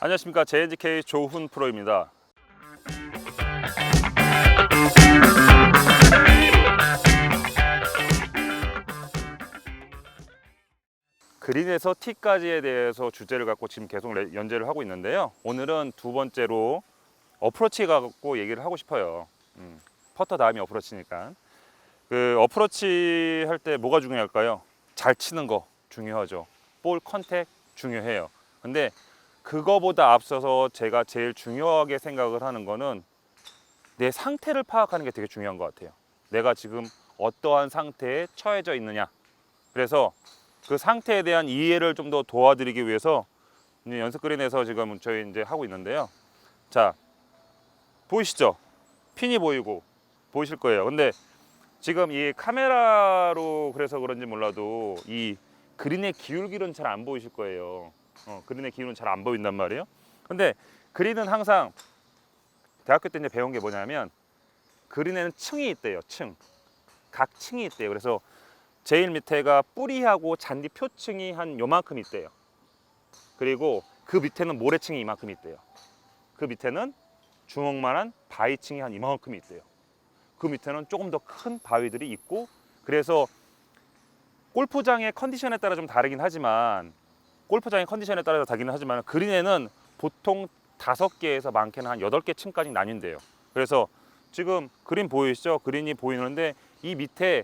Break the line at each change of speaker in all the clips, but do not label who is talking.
안녕하십니까 JNGK 조훈 프로입니다. 그린에서 티까지에 대해서 주제를 갖고 지금 계속 레- 연재를 하고 있는데요. 오늘은 두 번째로 어프로치 갖고 얘기를 하고 싶어요. 음, 퍼터 다음이 어프로치니까. 그 어프로치 할 때 뭐가 중요할까요? 잘 치는 거 중요하죠. 볼 컨택 중요해요. 근데 그거보다 앞서서 제가 제일 중요하게 생각을 하는 거는 내 상태를 파악하는 게 되게 중요한 것 같아요. 내가 지금 어떠한 상태에 처해져 있느냐. 그래서 그 상태에 대한 이해를 좀 더 도와드리기 위해서 연습 그린에서 지금 저희 이제 하고 있는데요. 자, 보이시죠? 핀이 보이고 보이실 거예요. 근데 지금 이 카메라로 그래서 그런지 몰라도 이 그린의 기울기는 잘 안 보이실 거예요. 어, 그린의 기울기는 잘안 보인단 말이에요. 근데 그린은 항상 대학교 때 이제 배운 게 뭐냐면 그린에는 층이 있대요. 층. 각 층이 있대요. 그래서 제일 밑에가 뿌리하고 잔디 표층이 한 요만큼 있대요. 그리고 그 밑에는 모래층이 이만큼 있대요. 그 밑에는 주먹만한 바위층이 한 이만큼 있대요. 그 밑에는 조금 더 큰 바위들이 있고 그래서 골프장의 컨디션에 따라 좀 다르긴 하지만 골프장의 컨디션에 따라서 다르긴 하지만 그린에는 보통 다섯 개에서 많게는 한 여덟 개 층까지 나뉜대요. 그래서 지금 그린 보이시죠? 그린이 보이는데 이 밑에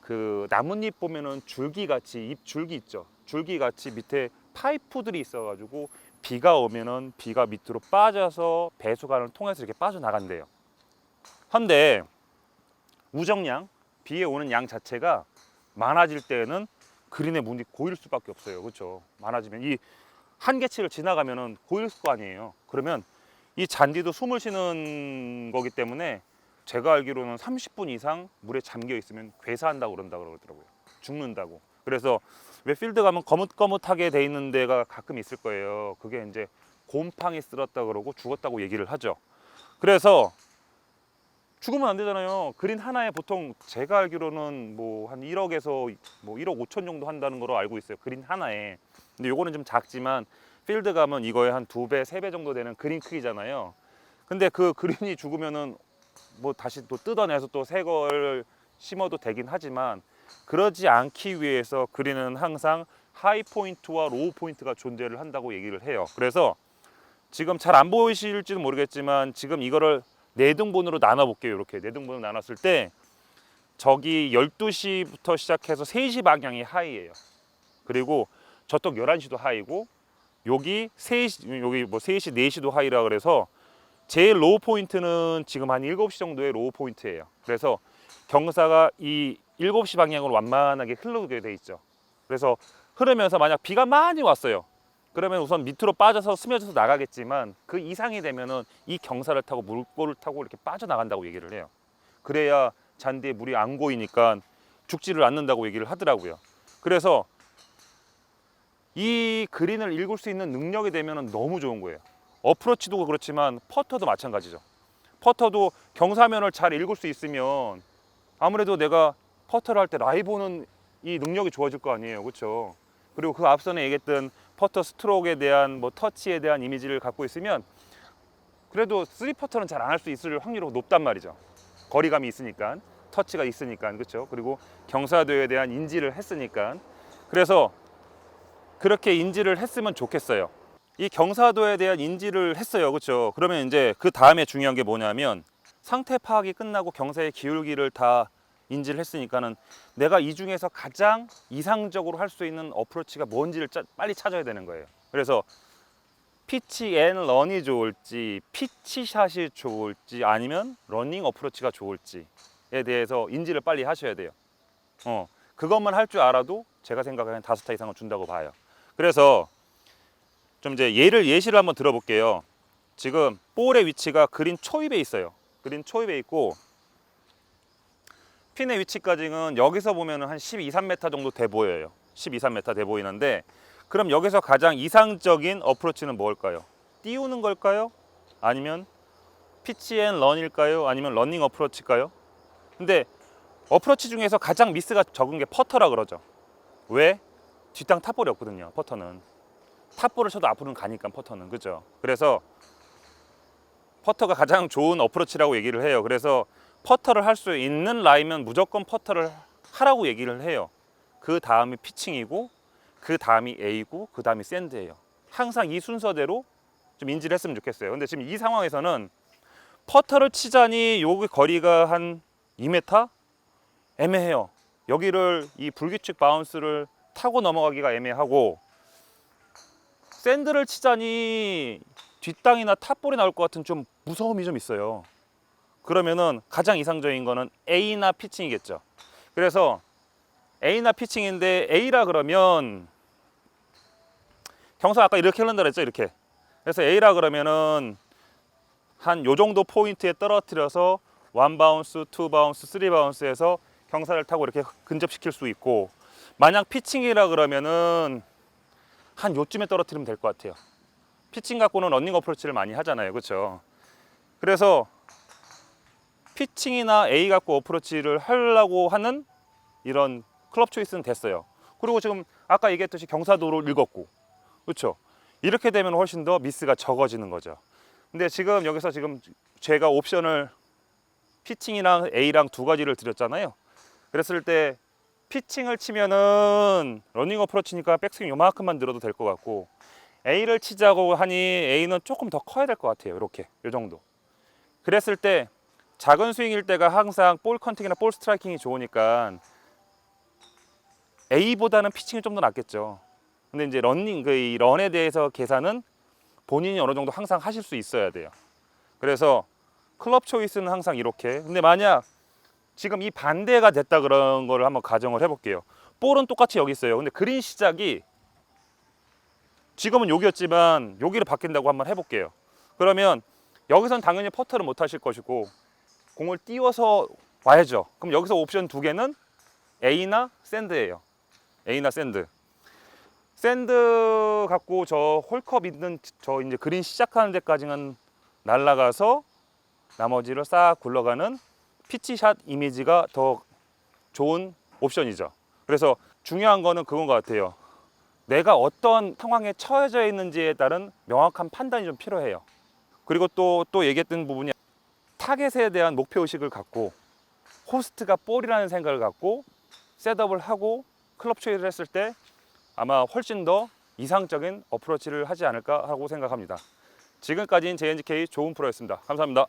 그 나뭇잎 보면은 줄기 같이 잎 줄기 있죠. 줄기 같이 밑에 파이프들이 있어가지고 비가 오면은 비가 밑으로 빠져서 배수관을 통해서 이렇게 빠져나간대요. 현대 우정량 비에 오는 양 자체가 많아질 때는 그린의 문이 고일 수밖에 없어요. 그렇죠? 많아지면 이 한계치를 지나가면은 고일 거 아니에요. 그러면 이 잔디도 숨을 쉬는 거기 때문에 제가 알기로는 30분 이상 물에 잠겨 있으면 괴사한다고 그런다 그러더라고요. 죽는다고. 그래서 왜 필드 가면 거뭇거뭇하게 돼 있는 데가 가끔 있을 거예요. 그게 이제 곰팡이 쓸었다 그러고 죽었다고 얘기를 하죠. 그래서 죽으면 안 되잖아요. 그린 하나에 보통 제가 알기로는 뭐 한 1억에서 뭐 1억 5천 정도 한다는 거로 알고 있어요. 그린 하나에. 근데 요거는 좀 작지만 필드 가면 이거에 한 두 배, 세 배 정도 되는 그린 크기잖아요. 근데 그 그린이 죽으면은 뭐 다시 또 뜯어내서 또 새 걸 심어도 되긴 하지만 그러지 않기 위해서 그린은 항상 하이 포인트와 로우 포인트가 존재를 한다고 얘기를 해요. 그래서 지금 잘 안 보이실지는 모르겠지만 지금 이거를 네 등분으로 나눠 볼게요. 이렇게 네 등분으로 나눴을 때 저기 12시부터 시작해서 3시 방향이 하이예요. 그리고 저쪽 11시도 하이고 여기 3시 여기 뭐 3시 4시도 하이라 그래서 제일 로우 포인트는 지금 한 7시 정도의 로우 포인트예요. 그래서 경사가 이 7시 방향으로 완만하게 흐르게 돼 있죠. 그래서 흐르면서 만약 비가 많이 왔어요. 그러면 우선 밑으로 빠져서 스며져서 나가겠지만 그 이상이 되면은 이 경사를 타고 물꼬를 타고 이렇게 빠져나간다고 얘기를 해요. 그래야 잔디에 물이 안 고이니까 죽지를 않는다고 얘기를 하더라고요. 그래서 이 그린을 읽을 수 있는 능력이 되면 너무 좋은 거예요. 어프로치도 그렇지만 퍼터도 마찬가지죠. 퍼터도 경사면을 잘 읽을 수 있으면 아무래도 내가 퍼터를 할 때 라이보는 이 능력이 좋아질 거 아니에요. 그렇죠? 그리고 그 앞선에 얘기했던 퍼터 스트로크에 대한 뭐 터치에 대한 이미지를 갖고 있으면 그래도 쓰리 퍼터는 잘 안 할 수 있을 확률이 높단 말이죠. 거리감이 있으니까 터치가 있으니까 그렇죠. 그리고 경사도에 대한 인지를 했으니까 그래서 그렇게 인지를 했으면 좋겠어요. 이 경사도에 대한 인지를 했어요. 그렇죠? 그러면 이제 그 다음에 중요한 게 뭐냐면 상태 파악이 끝나고 경사의 기울기를 다 인지를 했으니까는 내가 이 중에서 가장 이상적으로 할 수 있는 어프로치가 뭔지를 짜- 빨리 찾아야 되는 거예요. 그래서 피치 앤 런이 좋을지 피치샷이 좋을지 아니면 러닝 어프로치가 좋을지에 대해서 인지를 빨리 하셔야 돼요. 어, 그것만 할 줄 알아도 제가 생각하기엔 다섯 타 이상은 준다고 봐요. 그래서 좀 이제 예를 예시를 한번 들어볼게요. 지금 볼의 위치가 그린 초입에 있어요. 그린 초입에 있고 핀의 위치까지는 여기서 보면은 한 12, 3m 정도 돼 보여요. 12, 3m 돼 보이는데 그럼 여기서 가장 이상적인 어프로치는 뭘까요? 띄우는 걸까요? 아니면 피치 앤 런일까요? 아니면 러닝 어프로치일까요? 근데 어프로치 중에서 가장 미스가 적은 게 퍼터라 그러죠. 왜? 뒷땅 탑볼이 없거든요. 퍼터는. 탑볼을 쳐도 앞으로는 가니까 퍼터는 그죠. 그래서 퍼터가 가장 좋은 어프로치라고 얘기를 해요. 그래서 퍼터를 할 수 있는 라인면 무조건 퍼터를 하라고 얘기를 해요. 그 다음이 피칭이고 그 다음이 A고 그 다음이 샌드예요. 항상 이 순서대로 좀 인지를 했으면 좋겠어요. 근데 지금 이 상황에서는 퍼터를 치자니 여기 거리가 한 2m 애매해요. 여기를 이 불규칙 바운스를 타고 넘어가기가 애매하고 샌드를 치자니 뒷땅이나 탑볼이 나올 것 같은 좀 무서움이 좀 있어요. 그러면은 가장 이상적인 거는 A나 피칭이겠죠. 그래서 A나 피칭인데 A라 그러면 경사 아까 이렇게 흘른다 그랬죠 이렇게. 그래서 A라 그러면은 한 요 정도 포인트에 떨어뜨려서 원 바운스, 투 바운스, 쓰리 바운스에서 경사를 타고 이렇게 근접시킬 수 있고 만약 피칭이라 그러면은 한 요쯤에 떨어뜨리면 될 것 같아요. 피칭 갖고는 런닝 어프로치를 많이 하잖아요. 그렇죠? 그래서 피칭이나 A 갖고 어프로치를 하려고 하는 이런 클럽 초이스는 됐어요. 그리고 지금 아까 얘기했듯이 경사도로 읽었고, 그렇죠? 이렇게 되면 훨씬 더 미스가 적어지는 거죠. 근데 지금 여기서 지금 제가 옵션을 피칭이랑 A랑 두 가지를 드렸잖아요. 그랬을 때 피칭을 치면은 러닝 어프로치니까 백스윙 요만큼만 들어도 될 것 같고 A를 치자고 하니 A는 조금 더 커야 될 것 같아요. 이렇게 요 정도. 그랬을 때 작은 스윙일 때가 항상 볼 컨택이나 볼 스트라이킹이 좋으니까 A보다는 피칭이 좀 더 낫겠죠. 근데 이제 런닝 그이 런에 대해서 계산은 본인이 어느 정도 항상 하실 수 있어야 돼요. 그래서 클럽 초이스는 항상 이렇게. 근데 만약 지금 이 반대가 됐다 그런 거를 한번 가정을 해볼게요. 볼은 똑같이 여기 있어요. 근데 그린 시작이 지금은 여기였지만 여기로 바뀐다고 한번 해볼게요. 그러면 여기선 당연히 퍼터를 못 하실 것이고 공을 띄워서 와야죠. 그럼 여기서 옵션 두 개는 A나 샌드예요. A나 샌드. 샌드 갖고 저 홀컵 있는 저 이제 그린 시작하는 데까지는 날아가서 나머지를 싹 굴러가는 피치샷 이미지가 더 좋은 옵션이죠. 그래서 중요한 거는 그건 것 같아요. 내가 어떤 상황에 처해져 있는지에 따른 명확한 판단이 좀 필요해요. 그리고 또, 또 얘기했던 부분이 타겟에 대한 목표 의식을 갖고 호스트가 볼이라는 생각을 갖고 셋업을 하고 클럽 초이를 했을 때 아마 훨씬 더 이상적인 어프로치를 하지 않을까 하고 생각합니다. 지금까지는 JNGK 좋은 프로였습니다. 감사합니다.